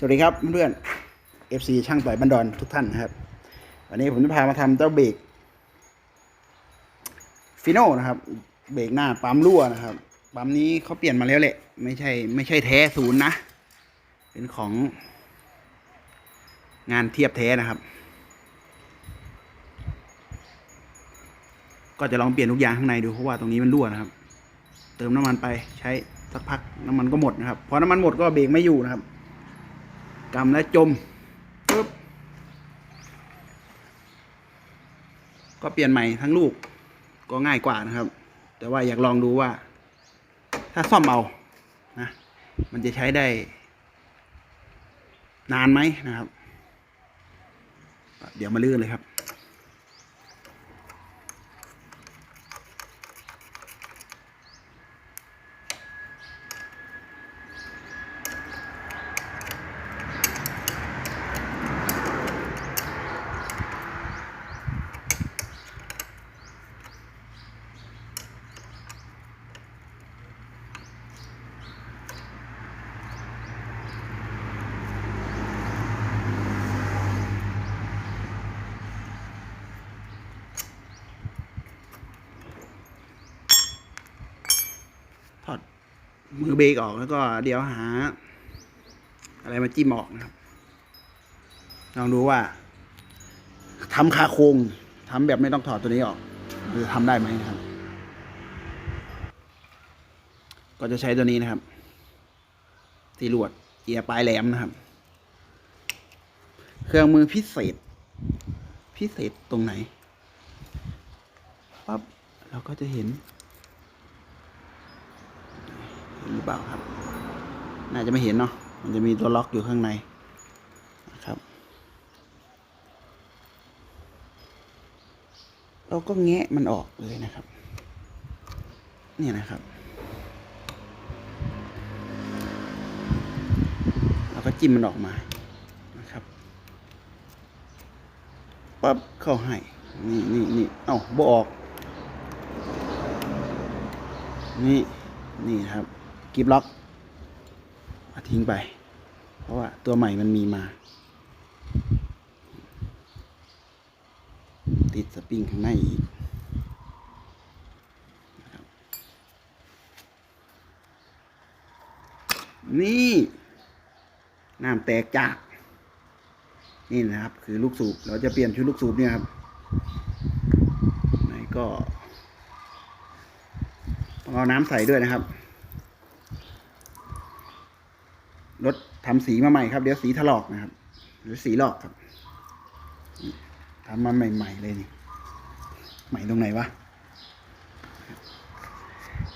สวัสดีครับเพื่อนๆ FC ช่างต่อยบันดอนทุกท่านนะครับ วันนี้ผมจะพามาทำเจ้าเบรกฟิโน่นะครับ เบรกหน้าปั๊มรั่วนะครับ ปั๊มนี้เขาเปลี่ยนมาแล้วแหละ ไม่ใช่ไม่ใช่แท้ศูนย์นะ เป็นของงานเทียบแท้นะครับ ก็จะลองเปลี่ยนทุกอย่างข้างในดูเพราะว่าตรงนี้มันรั่วนะครับ เติมน้ำมันไปใช้สักพักน้ำมันก็หมดนะครับ พอน้ำมันหมดก็เบรกไม่อยู่นะครับ กำและจมปุ๊บก็เปลี่ยนใหม่ทั้งลูกก็ง่ายกว่านะครับ แต่ว่าอยากลองดูว่า ถ้าซ่อมเอานะมันจะใช้ได้ นานไหมนะครับ เดี๋ยวมาลื่นเลยครับ มือเบรกออกแล้วก็เดี๋ยวหา อะไรมาจิ้มออกนะครับ ลองดูว่าทำคาโคงทำแบบไม่ต้องถอดตัวนี้ออกจะทำได้ไหมนะครับ ก็จะใช้ตัวนี้นะครับที่รวดเกียร์ปลายแหลมนะครับ เครื่องมือพิเศษ พิเศษตรงไหนปั๊บเราก็จะเห็น ห็นหรือเปล่าครับ น่าจะไม่เห็นเนาะ มันจะมีตัวล็อกอยู่ข้างในนะครับ เราก็แงะมันออกเลยนะครับเนี่ยนะครับ เราก็จิ้มมันออกมานะครับ ปั๊บเข้าให้ นี่นี่นี่เอ้าบ่ออก นี่ นี่ครับ กิฟล็อกอทิ้งไป เพราะว่าตัวใหม่มันมีมา ติดสปริงข้างในอีกนี่น้ำแตกจาก นี่นะครับ คือลูกสูบเราจะเปลี่ยนชุดลูกสูบเนี่ยครับไหนก็ต้องเอาน้ำใส่ด้วยนะครับ รถ ทำสีมาใหม่ครับ เดี๋ยวสีถลอกนะครับ หรือสีหลอกครับทำมาใหม่ๆเลยนี่ ใหม่ตรงไหนวะ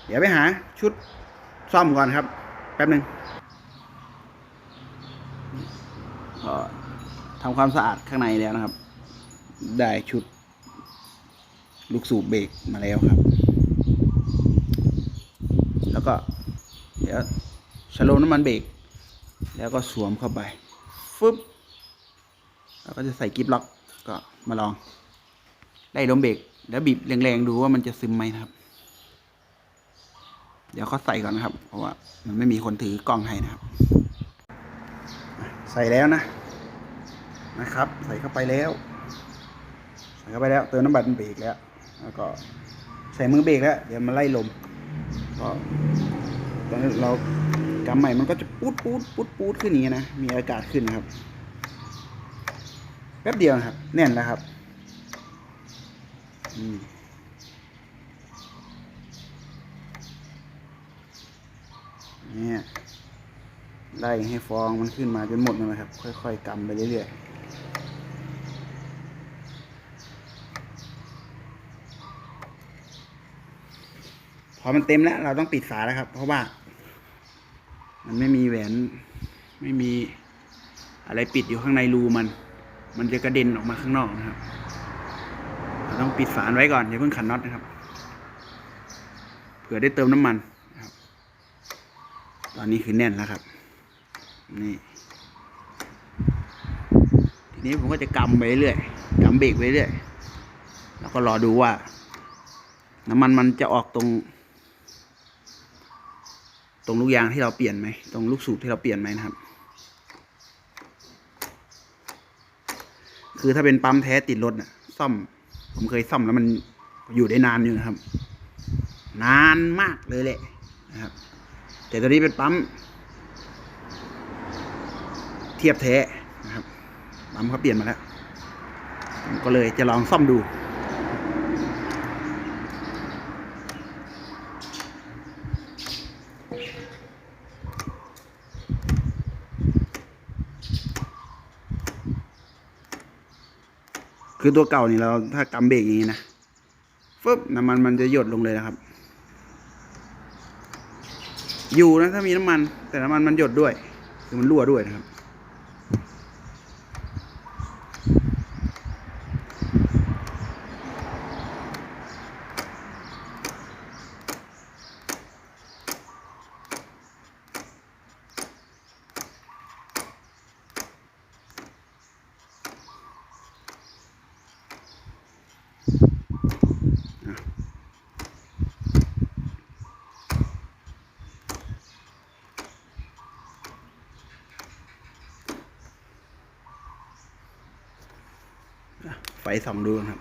เดี๋ยวไปหาชุดซ่อมก่อนครับ แป๊บหนึ่งก็ทำความสะอาดข้างในแล้วนะครับ ได้ชุด ลูกสูบเบรกมาแล้วครับ แล้วก็ เดี๋ยวชะโลมน้ำมันเบรก แล้วก็สวมเข้าไปฟึบแล้วก็จะใส่กิฟล็อกก็มาลองไล่ลมเบรกแล้วบีบแรงๆดูว่ามันจะซึมไหมนะครับ เดี๋ยวเขาใส่ก่อนนะครับ เพราะว่ามันไม่มีคนถือกล้องให้นะครับอะใส่แล้วนะนะครับ ใส่เข้าไปแล้ว ใส่เข้าไปแล้ว เติมน้ำมันเบรกแล้ว แล้วก็ใส่มือเบรกแล้ว เดี๋ยวมาไล่ลมก็ตอนนี้เรา กำใหม่มันก็จะปูดปูดปูดปูดขึ้นอย่างนี้นะ มีอากาศขึ้นนะครับ แป๊บเดียวนะครับ แน่นแล้วครับเนี่ยไล่ให้ฟองมันขึ้นมาจนหมดเลยนะครับ ค่อยๆกำไปเรื่อยๆพอมันเต็มแล้วเราต้องปิดฝาแล้วครับ เพราะว่า มันไม่มีแหวน ไม่มีอะไรปิดอยู่ข้างในรูมัน มันจะกระเด็นออกมาข้างนอกนะครับเราต้องปิดฝาไว้ก่อนอย่าเพิ่งขันน็อตนะครับเผื่อได้เติมน้ำมันนะครับ ตอนนี้คือแน่นแล้วครับ นี่ทีนี้ผมก็จะกำไปเรื่อยกำเบรกไปเรื่อยแล้วก็รอดูว่า น้ำมันมันจะออกตรง ตรงลูกยางที่เราเปลี่ยนไหมตรงลูกสูบที่เราเปลี่ยนไหมนะครับ คือถ้าเป็นปั๊มแท้ติดรถนะซ่อม ผมเคยซ่อมแล้วมันอยู่ได้นานอยู่นะครับ นานมากเลยแหละนะครับ แต่ตอนนี้เป็นปั๊มเทียบแท้นะครับปั๊มเขาเปลี่ยนมาแล้วก็เลยจะลองซ่อมดู คือตัวเก่านี่เราถ้ากำเบรกอย่างนี้นะฟึบน้ำมันมันจะหยดลงเลยนะครับ อยู่นะถ้ามีน้ำมัน แต่น้ำมันมันหยดด้วย คือมันรั่วด้วยนะครับ ไฟส่องดูนะครับ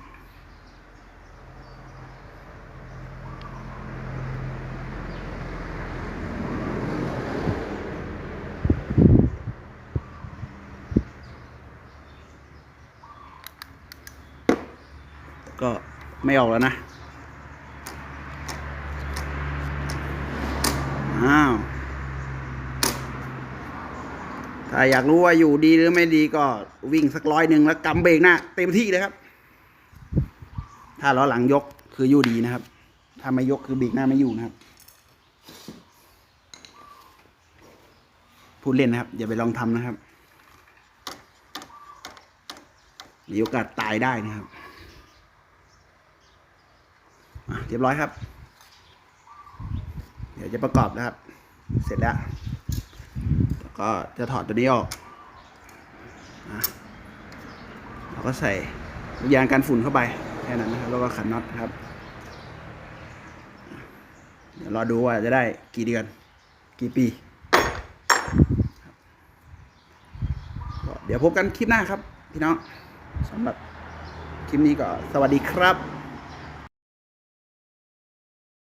ก็ไม่ออกแล้วนะ อ้าว ถ้าอยากรู้ว่าอยู่ดีหรือไม่ดีก็วิ่งสักร้อยหนึ่งแล้วกำเบรกหน้าเต็มที่เลยครับ ถ้าล้อหลังยกคืออยู่ดีนะครับ ถ้าไม่ยกคือเบรกหน้าไม่อยู่นะครับ พูดเล่นนะครับ อย่าไปลองทำนะครับ มีโอกาสตายได้นะครับเรียบร้อยครับ เดี๋ยวจะประกอบนะครับ เสร็จแล้ว ก็จะถอดตัวนี้ออกนะเราก็ใส่ยางกันฝุ่นเข้าไปแค่นั้นนะครับแล้วก็ขันน็อตครับเดี๋ยวรอดูว่าจะได้กี่เดือน กี่ปีก็เดี๋ยวพบกันคลิปหน้าครับ พี่น้องสำหรับคลิปนี้ก็สวัสดีครับ